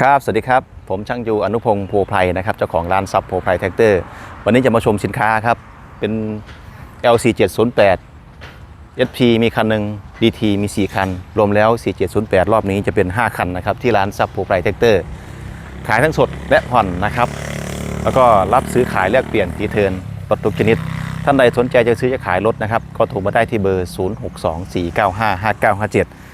ครับ สวัสดีครับ ผมช่างยูอนุพงศ์โพไพรนะครับ เจ้าของร้านซับโพไพรแท็กเตอร์ วันนี้จะมาชมสินค้าครับ เป็น LC 708 SP มีคันหนึ่ง DT มี 4 คัน รวมแล้ว 4708 รอบนี้จะเป็น 5 คันนะครับ ที่ร้านซับโพไพรแท็กเตอร์ ขายทั้งสดและผ่อนนะครับ แล้วก็รับซื้อขายแลกเปลี่ยนตีเทินรถทุกชนิด ท่านใดสนใจจะซื้อจะขายรถนะครับ ก็โทรมาได้ที่เบอร์ 0624955957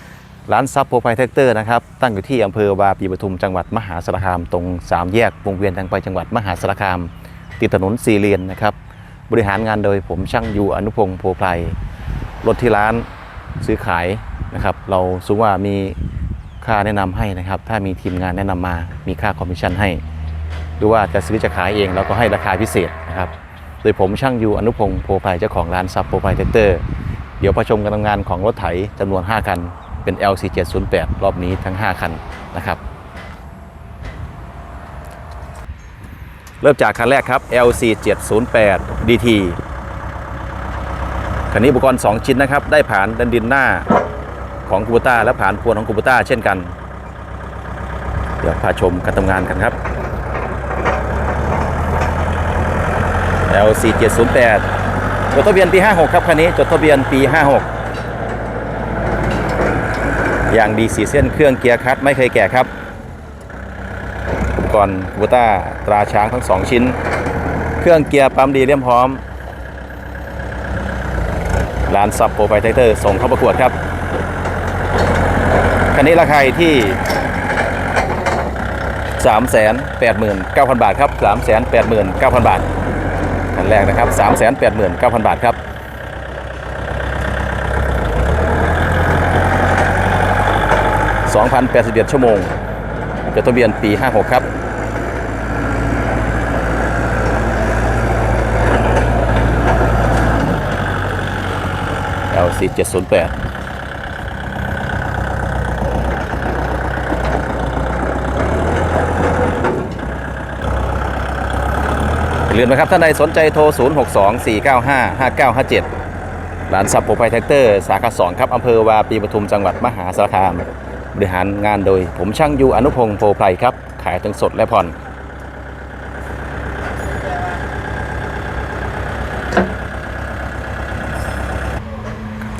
ร้านซับโปรไฟแท็กเตอร์นะครับตั้งอยู่ที่อำเภอวาปีปทุมจังหวัดมหาสารคาม ตรง 3 แยกวงเวียนทางไปจังหวัดมหาสารคาม ติดถนนสี่เลนนะครับบริหารงานโดยผมช่างยูอนุพงศ์โพไพรรถที่ร้านซื้อขายนะครับ เราสูว่ามีค่าแนะนำให้นะครับ ถ้ามีทีมงานแนะนำมามีค่าคอมมิชชั่นให้ หรือว่าจะซื้อจะขายเองเราก็ให้ราคาพิเศษนะครับโดยผมช่างยูอนุพงศ์โพไพรเจ้าของร้านซับโพไพรแท็กเตอร์ เดี๋ยวประชมการทำงานของรถไถจำนวน 5 คัน เป็น LC 708 รอบนี้ทั้ง 5 คันนะครับเริ่มจากคันแรกครับ LC 708 DT คันนี้อุปกรณ์ 2 ชิ้นนะครับ ได้ผ่านดันดินหน้าของคูปต้าและผ่านพวนของคูปต้าเช่นกัน เดี๋ยวพาชมการทำงานกันครับ LC 708จดทะเบียนปี 56 ครับ คันนี้จดทะเบียนปี 56 ย่างดีสีเส้นเครื่องเกียร์คัดไม่เคยแก่ครับอุปกรณ์คูต้าตราช้างทั้ง 2 ชิ้น เครื่องเกียร์ปั๊มดีเรียมพร้อมร้านซับโปรไฟเตอร์ส่งเข้าประกวดครับ คันนี้ราคาที่ 389,000 บาทครับ 389,000 บาทคันแรกนะครับ 389,000 บาทครับ 2,081 ชั่วโมงจดทะเบียนปี 56 ครับ LC 708อย่าลืมนะครับท่านใดสนใจโทร 0624955957ร้านซับโปรไพแท็กเตอร์ สาขา 2 ครับ อำเภอวาปีปทุมจังหวัดมหาสารคาม บริหารงานโดย ผมช่างยูอนุพงศ์โพไพรครับ ขายทั้งสดและผ่อน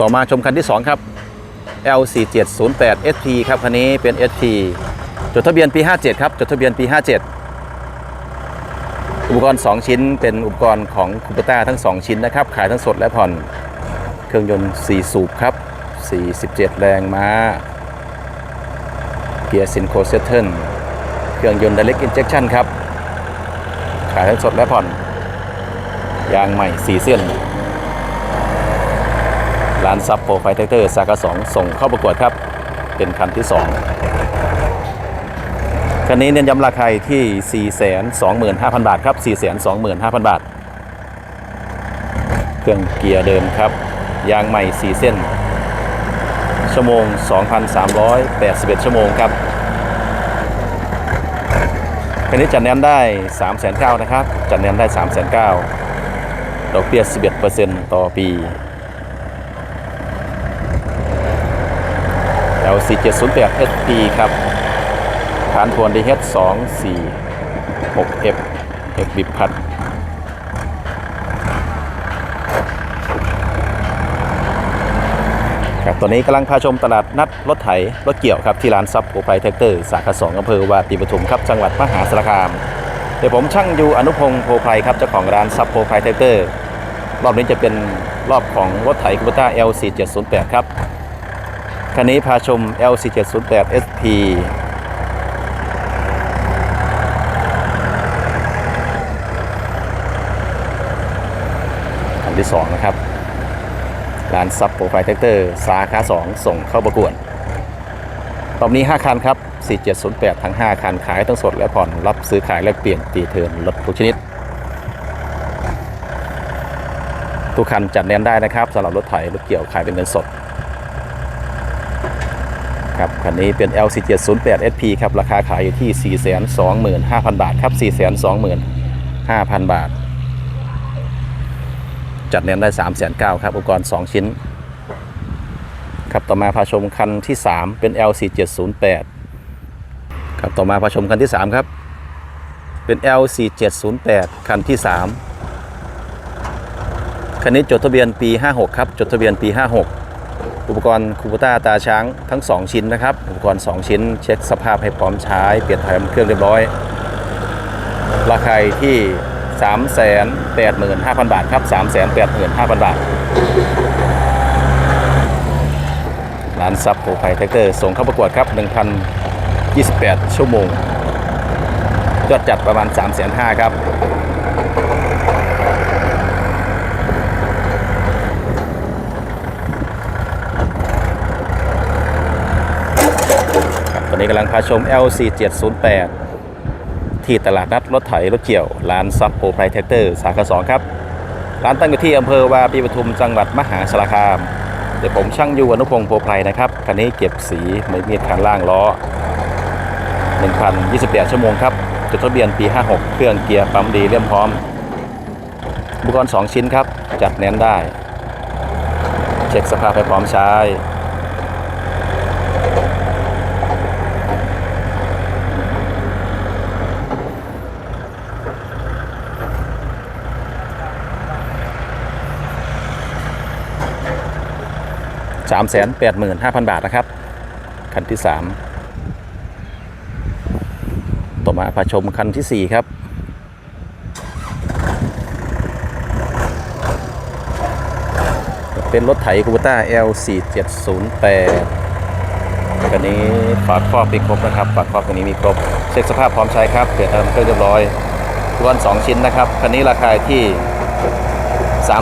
ต่อมาชมคันที่ 2 ครับ L4708 SP ครับคันนี้เป็น SP จดทะเบียนปี 57 ครับ จดทะเบียนปี 57 อุปกรณ์ 2 ชิ้น เป็นอุปกรณ์ของคูปต้าทั้ง 2 ชิ้นนะครับ ขายทั้งสดและผ่อน เครื่องยนต์ 4 สูบครับ 47 แรงม้า เกียร์ซินโคเซตเทิลเครื่องยนต์ Direct Injection ครับ ขายทั้งสดและผ่อน ยางใหม่4เส้น ร้านซับโปรไฟเตอร์สาขา2ส่งเข้าประกวดครับ เป็นคันที่ 2 คันนี้เน้นย้ำราคาที่ 425,000 บาทครับ 425,000 บาท เครื่องเกียร์เดิมครับ ยางใหม่4เส้น ชั่วโมง 2,381 ชั่วโมงครับคันนี้จัดแนนได้ 3,900นะครับ จัดแนนได้ 3,900ดอกเบี้ย 11%ต่อปี LC 708 SP ครับฐานทวน DH 2 4 6 F F บิบพัด ครับตอนนี้กำลังพาชมตลาดนัดรถไถรถเกี่ยวครับที่ร้านซับโปรไฟแท็กเตอร์สาขา2อำเภอวาปีปทุมครับจังหวัดมหาสารคาม เดี๋ยวผมช่างอยู่อนุพงศ์โพไพรครับเจ้าของร้านซับโปรไฟแท็กเตอร์รอบนี้จะเป็นรอบของรถไถคูปต้า LC 708 ครับคันนี้พาชม LC 708 SP คันที่ 2 นะครับ ร้านซับโปรไฟแท็กเตอร์สาขา2 ส่งเข้าประกวดรอบนี้ 5 คันครับ 4708 ทั้ง 5 คัน ขายทั้งสดและผ่อนรับซื้อขายแลกเปลี่ยนตีเทินรถทุกชนิด ทุกคันจัดแนนได้นะครับสำหรับรถไถรถเกี่ยวขายเป็นเงินสดครับคันนี้เป็น LC 708 SP ครับ ราคาขายอยู่ที่ 425,000 บาทครับ 425,000 บาท จัดแนนได้3,900ครับ อุปกรณ์ 2 ชิ้น ครับต่อมาพาชมคันที่ 3 เป็น LC 708 ครับต่อมาพาชมคันที่ 3 ครับ เป็น L4708 คันที่ 3 คันนี้จดทะเบียนปี 56 ครับ จดทะเบียนปี 56 อุปกรณ์คูปต้าตาช้างทั้ง 2 ชิ้นนะครับ อุปกรณ์ 2 ชิ้น เช็คสภาพให้พร้อมใช้ เปลี่ยนถ่ายเครื่องเรียบร้อย ราคาที่ 385,000 บาทครับ 385,000 บาท ร้านซับโปรไฟแท็กเตอร์ส่งเข้าประกวดครับ 1,028 ชั่วโมงยอดจัดประมาณ 3 5 0 0 0ครับตอนนี้กำลังพาชม L4708 ที่ตลาดนัดรถไถรถเกี่ยว ร้านซับโปรไพรแท็กเตอร์สาขา2ครับ ร้านตั้งอยู่ที่อำเภอวาปีปทุมจังหวัดมหาสารคาม เดี๋ยวผมช่างยูอนุพงศ์โพไพรนะครับคันนี้เก็บสีไม่มีคันล่างล้อ1,028ชั่วโมงครับจดทะเบียนปี 56 เครื่องเกียร์ปั๊มดีเรียมพร้อม อุปกรณ์ 2 ชิ้นครับ จัดแน่นได้ เช็คสภาพให้พร้อมใช้ 385,000บาทนะครับ คันที่3ต่อมาพาชมคันที่4ครับเป็นรถไถคูปต้า L4708 คันนี้ฝาครอบมีครบนะครับฝาครอบตัวนี้มีครบ เช็คสภาพพร้อมใช้ครับเปลี่ยนเติมเครื่องเรียบร้อยทุกวัน2 ชิ้นนะครับ คันนี้ราคาที่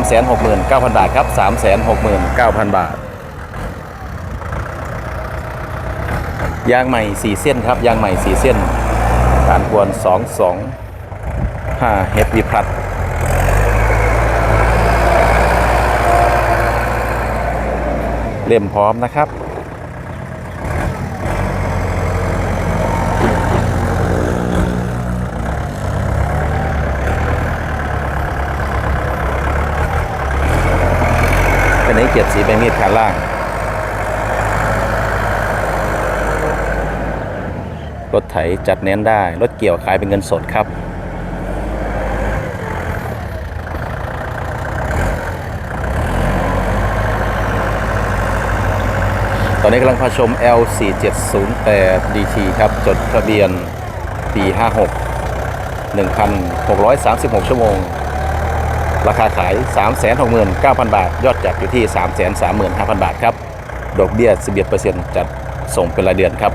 369,000 บาทครับ 369,000 บาท ยางใหม่4เส้นครับยางใหม่4เส้นการกวน2 2 5 h วีพลัดเล่มพร้อมนะครับเป็นนี้เกียรติสีใบมีดคันล่าง รถไถจัดเน้นได้ รถเกี่ยวขายเป็นเงินสดครับ ตอนนี้กำลังพาชม L4708 DT ครับ จดทะเบียนปี 56 1,636 ชั่วโมง ราคาขาย 369,000 บาท ยอดจัดอยู่ที่ 335,000 บาทครับ ดอกเบี้ย11%จัดส่งเป็นรายเดือนครับ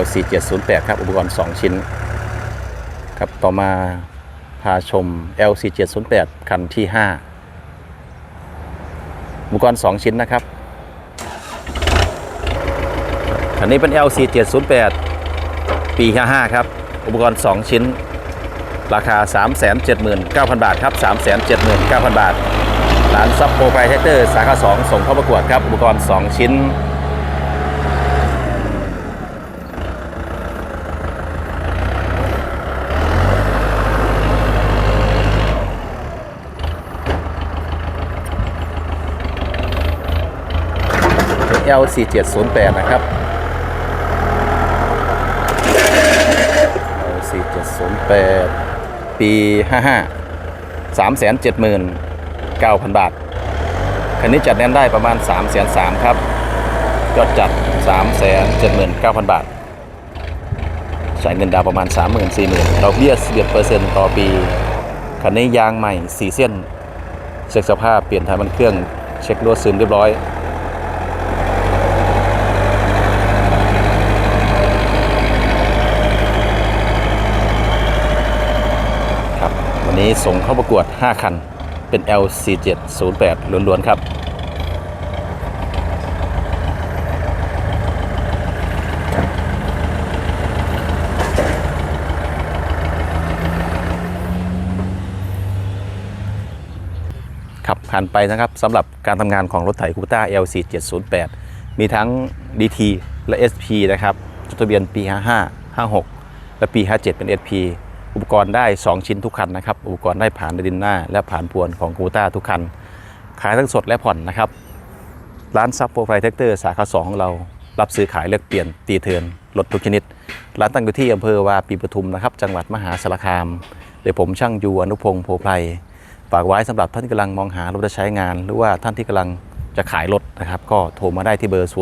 LC708 ครับ อุปกรณ์ 2 ชิ้น ครับ ต่อมาพาชม LC708 คันที่ 5 อุปกรณ์ 2 ชิ้นนะครับ คันนี้เป็น LC708 ปี 55 ครับ อุปกรณ์ 2 ชิ้น ราคา 379,000 บาท ครับ 379,000 บาทร้านซับโปรไพรเทเตอร์สาขา 2 ส่งเข้าประกวดครับ อุปกรณ์ 2 ชิ้น L4708 นะครับ L4708 ปี 55 379,000 บาท คันนี้จัดแน่นได้ประมาณ 3 3 0 0ครับยอดจัด 379,000 บาทใช้เงินดาวประมาณ 30,000-40,000ดอกเบี้ย11%ต่อปี คันนี้ยางใหม่ 4 เส้น เช็คสภาพเปลี่ยนถ่ายมันเครื่อง เช็ครั่วซึมเรียบร้อย ครับ วั นี้ส่งเข้าประกวด 5 คัน เป็น L4708 ล้วนๆ ครับครับผ่านไปนะครับสำหรับการทำงานของรถไถคูปต้า LC 708 มีทั้ง DT และ SP นะครับจดทะเบียนปี 55 56 และปี 57 เป็น SP อุปกรณ์ได้ 2 ชิ้นทุกคันนะครับ อุปกรณ์ได้ผ่านดินหน้า และผ่านพวนของคูต้าทุกคัน ขายทั้งสดและผ่อนนะครับ ร้านซับโปรไฟเทคเตอร์สาขา2ของเรา รับซื้อขายเลือกเปลี่ยนตีเทินรถทุกชนิด ร้านตั้งอยู่ที่อำเภอวาปีปทุมนะครับ จังหวัดมหาสารคามโดยผมช่างยูอนุพงศ์โพไพรฝากไว้สำหรับท่านที่กำลังมองหารถจะใช้งาน หรือว่าท่านที่กำลังจะขายรถนะครับ ก็โทรมาได้ที่เบอร์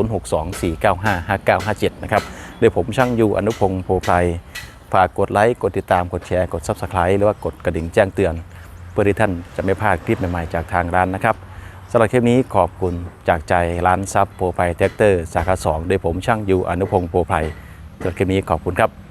0624955957 นะครับโดยผมช่างยูอนุพงศ์โพไพร ฝากกดไลค์ กดติดตาม กดแชร์ กด Subscribe หรือว่ากดกระดิ่งแจ้งเตือน เพื่อที่ท่านจะไม่พลาดคลิปใหม่ๆจากทางร้านนะครับสำหรับคลิปนี้ขอบคุณจากใจร้านซับโปรไพรแท็กเตอร์สาขา2โดยผมช่างยูอนุพงศ์โปรไพรสำหรับคลิปนี้ขอบคุณครับ